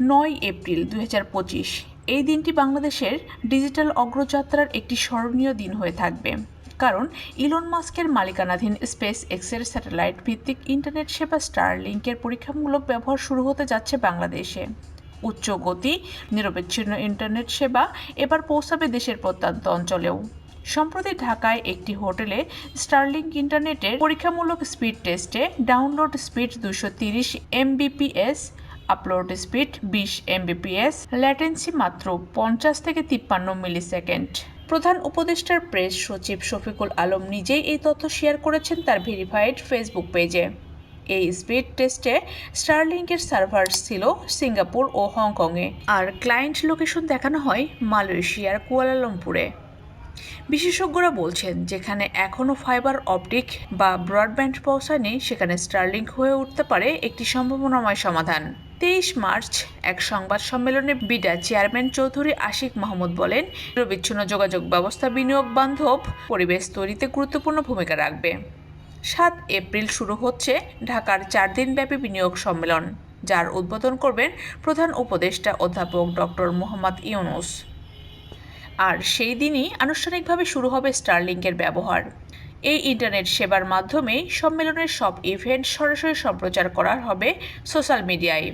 নয় এপ্রিল দু হাজার পঁচিশ। এই দিনটি বাংলাদেশের ডিজিটাল অগ্রযাত্রার একটি স্মরণীয় দিন হয়ে থাকবে। কারণ ইলন মাস্কের মালিকানাধীন স্পেস এক্সের স্যাটেলাইট ভিত্তিক ইন্টারনেট সেবা স্টার লিঙ্কের পরীক্ষামূলক ব্যবহার শুরু হতে যাচ্ছে বাংলাদেশে। উচ্চ গতি, নিরবিচ্ছিন্ন ইন্টারনেট সেবা এবার পৌঁছাবে দেশের প্রত্যন্ত অঞ্চলেও। সম্প্রতি ঢাকায় একটি হোটেলে স্টারলিংক ইন্টারনেটের পরীক্ষামূলক স্পিড টেস্টে ডাউনলোড স্পিড দুশো তিরিশ এমবিপিএস আপলোড স্পিড বিশ এমবিপিএস ল্যাটেন্সি মাত্র পঞ্চাশ থেকে তিপ্পান্ন মিলি সেকেন্ড প্রধান উপদেষ্টার প্রেস সচিব শফিকুল আলম নিজেই এই তথ্য শেয়ার করেছেন তার ভেরিফাইড ফেসবুক পেজে এই স্পিড টেস্টে স্টারলিংকের সার্ভার ছিল সিঙ্গাপুর ও হংকংয়ে। আর ক্লায়েন্ট লোকেশন দেখানো হয় মালয়েশিয়ার কুয়ালালামপুরে। বিশেষজ্ঞরা বলছেন, যেখানে এখনও ফাইবার অপটিক বা ব্রডব্যান্ড পৌঁছায়নি, সেখানে স্টারলিংক হয়ে উঠতে পারে একটি সম্ভাবনাময় সমাধান। তেইশ মার্চ এক সংবাদ সম্মেলনে বিডা চেয়ারম্যান চৌধুরী আশিক মাহমুদ বলেন নিরবিচ্ছিন্ন যোগাযোগ ব্যবস্থা বিনিয়োগ বান্ধব পরিবেশ তৈরিতে গুরুত্বপূর্ণ ভূমিকা রাখবে। সাত এপ্রিল শুরু হচ্ছে ঢাকার চার দিনব্যাপী বিনিয়োগ সম্মেলন, যার উদ্বোধন করবেন প্রধান উপদেষ্টা অধ্যাপক ডক্টর মোহাম্মদ ইউনুস। আর সেই দিনই আনুষ্ঠানিকভাবে শুরু হবে স্টারলিংকের ব্যবহার। এই ইন্টারনেট সেবার মাধ্যমেই সম্মেলনের সব ইভেন্ট সরাসরি সম্প্রচার করা হবে সোশ্যাল মিডিয়ায়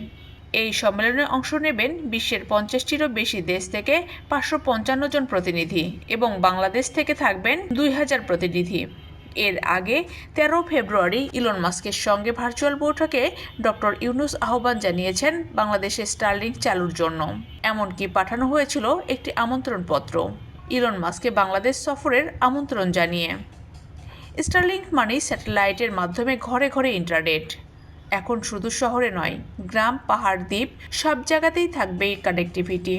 এই সম্মেলনে অংশ নেবেন বিশ্বের পঞ্চাশটিরও বেশি দেশ থেকে পাঁচশো পঞ্চান্ন জন প্রতিনিধি এবং বাংলাদেশ থেকে থাকবেন দুই হাজার প্রতিনিধি। এর আগে তেরো ফেব্রুয়ারি ইলন মাস্কের সঙ্গে ভার্চুয়াল বৈঠকে ডক্টর ইউনুস আহ্বান জানিয়েছেন বাংলাদেশে স্টারলিংক চালুর জন্য। এমনকি পাঠানো হয়েছিল একটি আমন্ত্রণপত্র। ইলন মাস্কে বাংলাদেশ সফরের আমন্ত্রণ জানিয়ে। স্টারলিংক মানেই স্যাটেলাইটের মাধ্যমে ঘরে ঘরে ইন্টারনেট এখন শুধু শহরে নয়, গ্রাম, পাহাড়, দ্বীপ, সব জায়গাতেই থাকবে এই কানেক্টিভিটি